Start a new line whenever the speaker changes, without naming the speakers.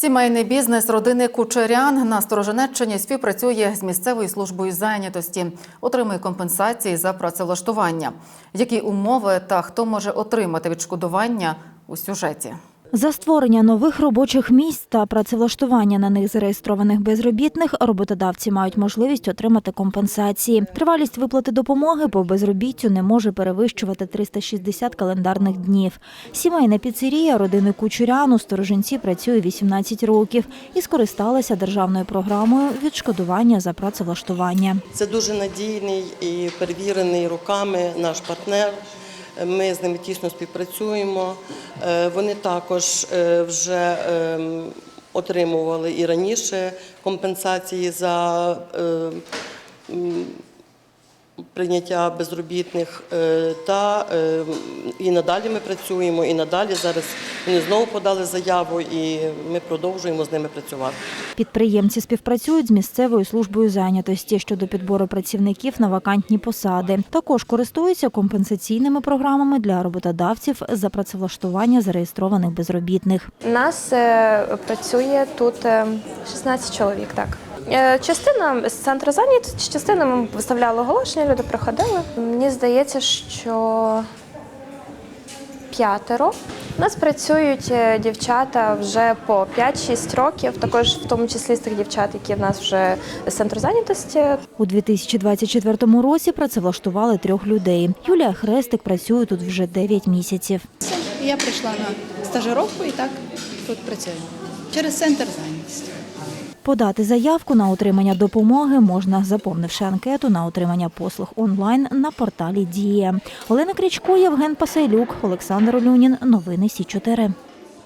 Сімейний бізнес родини Кучерян на Стороженеччині співпрацює з місцевою службою зайнятості, отримує компенсації за працевлаштування. Які умови та хто може отримати відшкодування у сюжеті?
За створення нових робочих місць та працевлаштування на них зареєстрованих безробітних роботодавці мають можливість отримати компенсації. Тривалість виплати допомоги по безробіттю не може перевищувати 360 календарних днів. Сімейна піцерія родини Кучурян у Сторожинці працює 18 років і скористалася державною програмою відшкодування за працевлаштування.
Це дуже надійний і перевірений руками наш партнер. Ми з ними тісно співпрацюємо. Е, Вони також е, вже ем, отримували і раніше компенсації за е, прийняття безробітних. е, Та е, і надалі ми працюємо, і надалі зараз вони знову подали заяву, і ми продовжуємо з ними працювати.
Підприємці співпрацюють з місцевою службою зайнятості щодо підбору працівників на вакантні посади. Також користуються компенсаційними програмами для роботодавців за працевлаштування зареєстрованих безробітних.
У нас е, працює тут е, 16 чоловік, так. Е, Частина з центру зайнятості, частина ми виставляли оголошення, люди приходили. Мені здається, що п'ятеро. У нас працюють е, дівчата вже по 5-6 років, також в тому числі з тих дівчат, які в нас вже з центру зайнятості.
У 2024 році працевлаштували трьох людей. Юлія Хрестик працює тут вже 9 місяців.
Я прийшла на стажировку і так тут працюю. Через центр зайнятості.
Подати заявку на отримання допомоги можна, заповнивши анкету на отримання послуг онлайн на порталі Дія. Олена Крічко, Євген Пасайлюк, Олександр Олюнін. Новини Сі 4